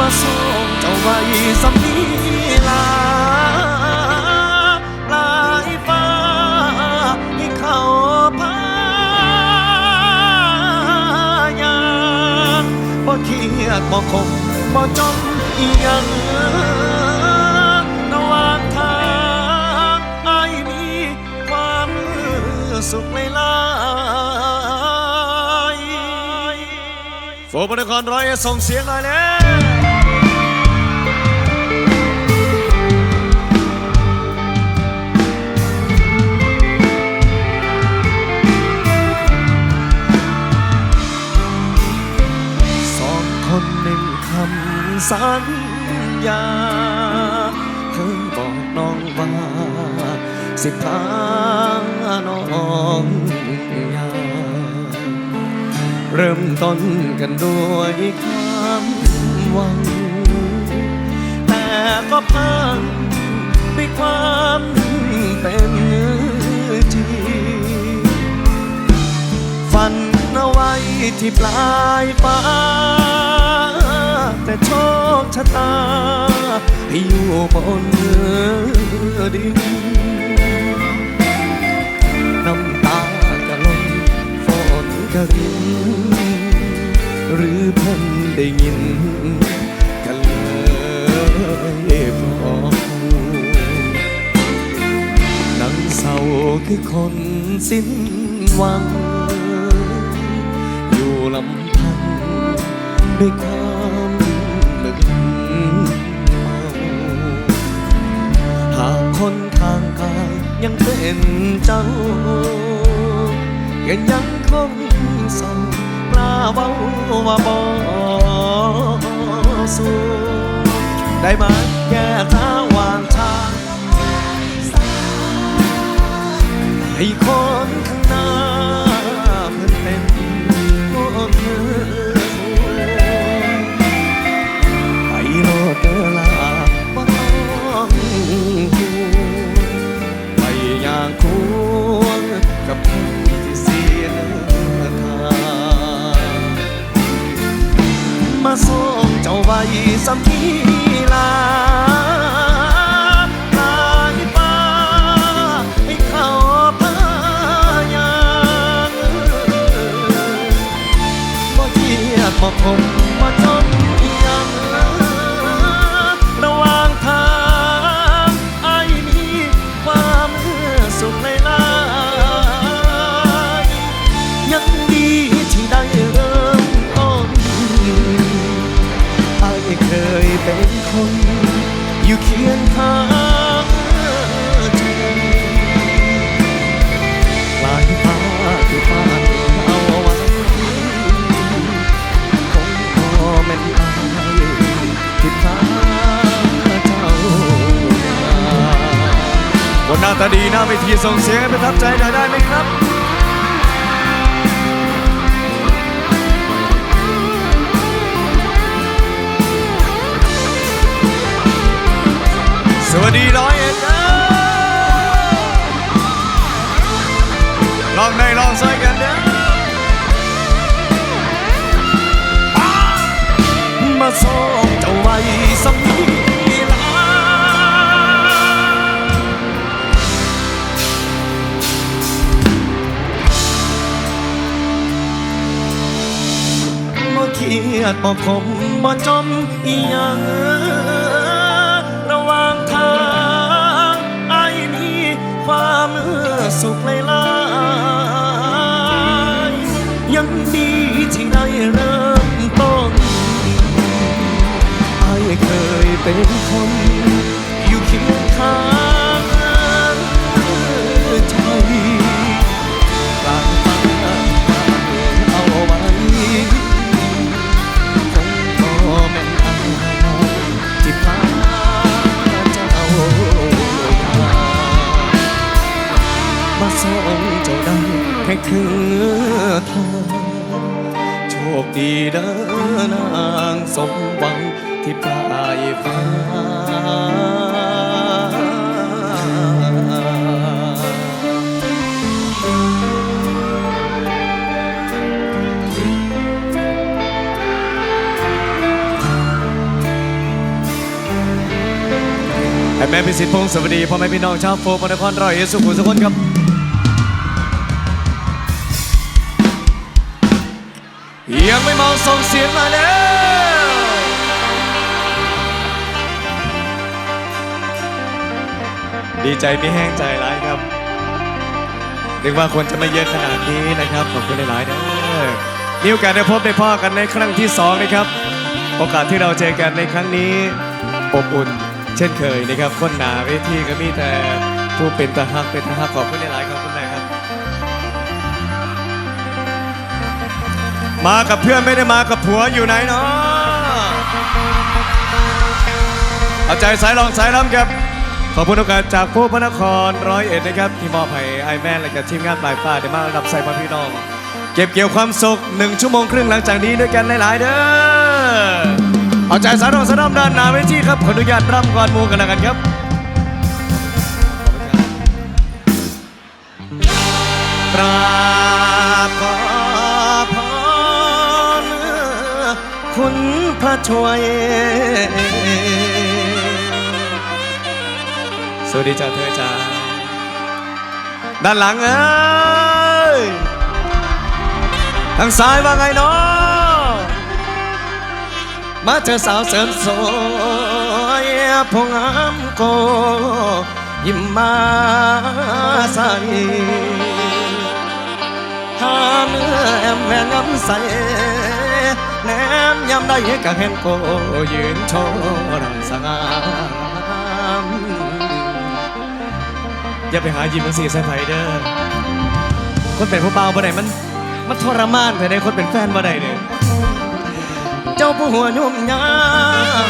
มาส่งเจ้าไว้สำนีลาลายฟ้าให้เขาพายางบ่เครียดบ่คงบ่จมอีหยังระหว่างทางไอ้มีความสุขหลายโฟบนครร้อยเอ็ดส่งเสียงหน่อยแล้ว สัญญาเคยบอกน้องว่า สิพาน้องยาเริ่มต้นกันด้วยความหวัง แต่ก็พังด้วยความเป็นจริงฝันเอาไว้ที่ปลายฟ้า แต่โชคชะตาให้อยู่บนเนื้อดินน้ำตากะลงฝนกะรินหรือเพิ่นได้ยินกันเลยพอนังเศร้าคือคนสิ้นหวัง อยู่ลำพังด้วยความ ยังเป็นเจ้าก็ยังคงส่งปลาเว้าว่าบอสู้ได้มาแก่ทาวางทางให้คน ทียดบ่คมบ่จนยังระหว่างทางไอ้มีความสุขหลายยังดีที่ได้เริ่มต้นไอ้เคยเป็นคนอยู่เคียงข้าง ตาดีหน้าเวทีส่งเสียงให้ประทับใจหน่อยได้ไหมครับสวัสดีร้อย บ่คมบ่จมอีหยังระหว่างทางไอ้มีความสุขหลายๆยังดีที่ได้เริ่มต้นไอ้เคยเป็นคน ถึงเธอโชคดีเด้อนางสมหวังที่ปลายฟ้าแม่พิสิทธิ์พงศ์สวัสดีพ่อแม่พี่น้องชาวโฟร์มนครร้อยเอสุขุมสกุลครับ ยังไม่เมาส่งเสียงมาแล้วดีใจไม่แห้งใจร้ายครับนึกว่าคนจะไม่เยอะขนาดนี้นะครับ ขอบคุณหลายๆเด้อมีโอกาสได้พบได้พ่อกันในครั้งที่สองนะครับ โอกาสที่เราเจอกันในครั้งนี้อบอุ่น เช่นเคยนะครับ คนหนาเวทีก็มีแต่ผู้เป็นตาฮักเป็นตาฮักขอบคุณหลายๆครับ มากับเพื่อนไม่ได้มากับผัวอยู่ไหนเนาะเอาใจสายรองสายล้ำครับ ขอบคุณโอกาสจากผู้พระนครร้อยเอ็ดนะครับ ที่มอบให้ไอแมนและกับทีมงานปลายฟ้าได้มารับใส่มาพี่น้อง เก็บเกี่ยวความสุขหนึ่งชั่วโมงครึ่งหลังจากนี้ด้วยกันหลาย ๆ เด้อเอาใจสายรองสายล้ำด้านหน้าเวทีครับขออนุญาตร่ำก่อนมูกันแล้วกันครับกราบ คุณพระช่วย สวัสดีจ้าเธอจ้าด้านหลังเอ้ยทางซ้ายว่าไงเนาะมาเจอสาวเสริมสวยพงามโกยิ้มมาใส่หาเนื้อแอมแหวงงำใสแนมยำได้กะเห็นโกยืนโชว์รังสงามอย่าไปหายิ้มมันสีใส่ไฟเด้อคนเป็นผู้เบาบ่ได้มัน มันทรมานแต่ได้คนเป็นแฟนบ่ได้เนี่ยเจ้าผู้หัวยุ่มยาม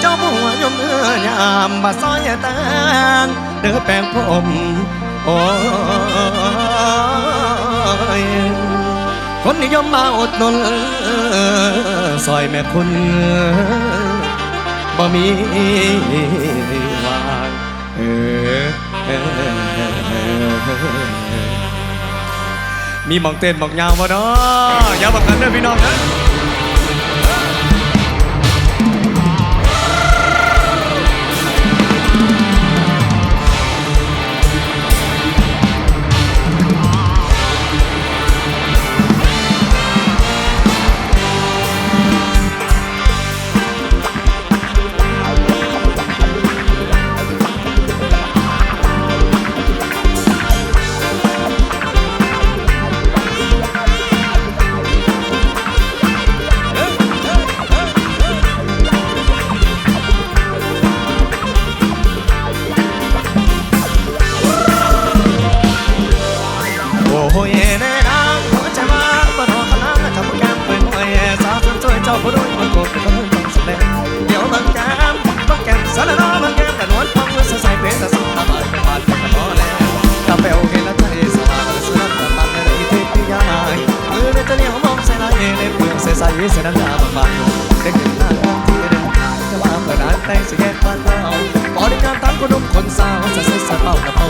เจ้าผู้หัวยุ่มเอื้อยามบาซอยแตงเด้อแปลงผมโอ้ย คนนิยมมาอดนนซอยแม่คุณบ่มีวางเออมีหมองเต้นหมองยาวมาเนาะยาวบักกันเด้อพี่น้องนะ บางแก้มสารนอบางแก้มแต่นวลฟังมือใส่เพลงแต่สุดท้าเป็นบาดเป็นพอแล้วกาแฟโอเคแล้วใจสบายสุดแต่บางในที่ที่ยายมือในตะเลียวมองใส่ลายในเปลือกใส่ใส่ใส่น้ำตาบางๆเด็กหนึ่งหน้าที่เดินทางจะมาเปิดร้านแต่งสิแยกบ้านเราบริการตั้งคนหนุ่มคนสาวใส่เสื้อเป่ากระเป๋า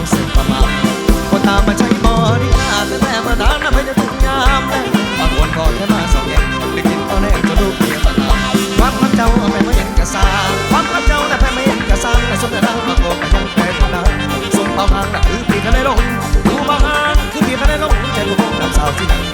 ลู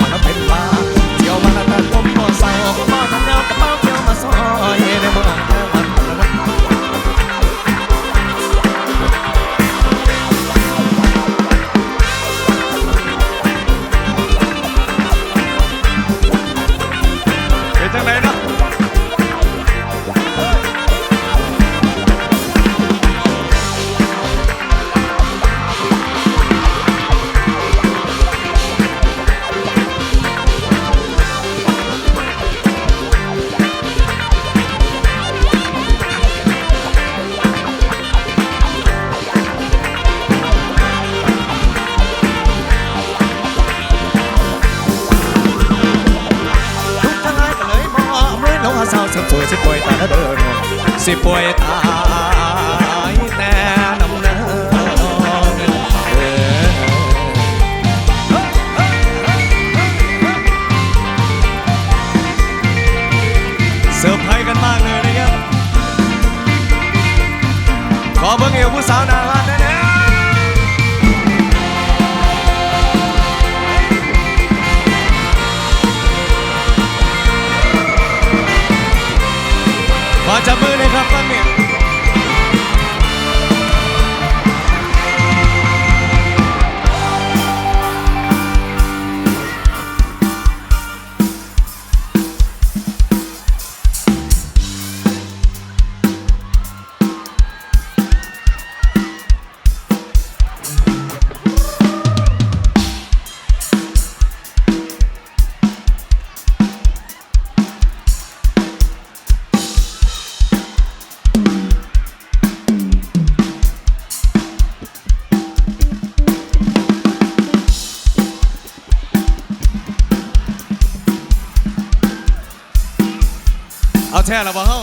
แท้แล้วบ่เฮา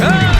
เอ้ย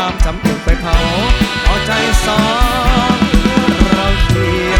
ความจำถูกไปเผาเอาใจสองเราเคีย